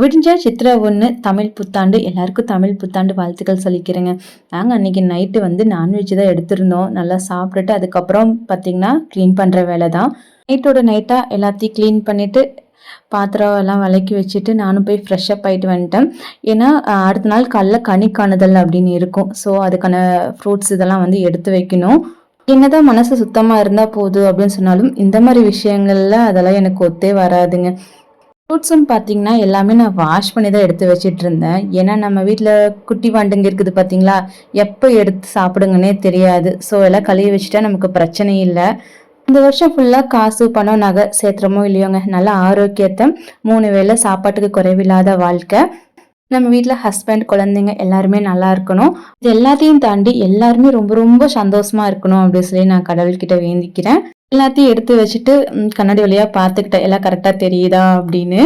விடிஞ்ச சித்திரை ஒன்று தமிழ் புத்தாண்டு எல்லாருக்கும் தமிழ் புத்தாண்டு வாழ்த்துக்கள் சொல்லிக்கிறேங்க. நாங்கள் அன்றைக்கி நைட்டு வந்து நான்வெஜ் தான் எடுத்திருந்தோம். நல்லா சாப்பிட்டுட்டு அதுக்கப்புறம் பார்த்திங்கன்னா க்ளீன் பண்ணுற வேலை தான். நைட்டோட நைட்டாக எல்லாத்தையும் க்ளீன் பண்ணிவிட்டு பாத்திரம் எல்லாம் விலக்கி வச்சுட்டு நானும் போய் ஃப்ரெஷ்ஷப் ஆகிட்டு வந்துட்டேன். ஏன்னா அடுத்த நாள் காலைல கனி காணுதல் அப்படின்னு இருக்கும். ஸோ அதுக்கான ஃப்ரூட்ஸ் இதெல்லாம் வந்து எடுத்து வைக்கணும். என்னதான் மனசு சுத்தமாக இருந்தால் போதும் அப்படின்னு சொன்னாலும் இந்த மாதிரி விஷயங்கள்ல அதெல்லாம் எனக்கு ஒத்தே வராதுங்க. ஃப்ரூட்ஸும் பார்த்தீங்கன்னா எல்லாமே நான் வாஷ் பண்ணி தான் எடுத்து வச்சிட்டு இருந்தேன் ஏன்னா நம்ம வீட்டில் குட்டி வாண்டுங்க இருக்குது பார்த்தீங்களா எப்போ எடுத்து சாப்பிடுங்கன்னே தெரியாது. ஸோ எல்லாம் கழுவி வச்சுட்டா நமக்கு பிரச்சனை இல்லை. இந்த வருஷம் ஃபுல்லாக காசு பணம் நகை சேர்த்துறமோ இல்லையோங்க. நல்ல ஆரோக்கியத்தை மூணு வேளை சாப்பாட்டுக்கு குறைவில்லாத வாழ்க்கை. நம்ம வீட்டில் ஹஸ்பண்ட் குழந்தைங்க எல்லாருமே நல்லா இருக்கணும். இது எல்லாத்தையும் தாண்டி எல்லாருமே ரொம்ப ரொம்ப சந்தோஷமா இருக்கணும் அப்படின்னு சொல்லி நான் கடவுள்கிட்ட வேண்டிக்கிறேன். எல்லாத்தையும் எடுத்து வச்சுட்டு கண்ணாடி வழியா பார்த்துக்கிட்டேன் எல்லாம் கரெக்டாக தெரியுதா? அப்படின்னு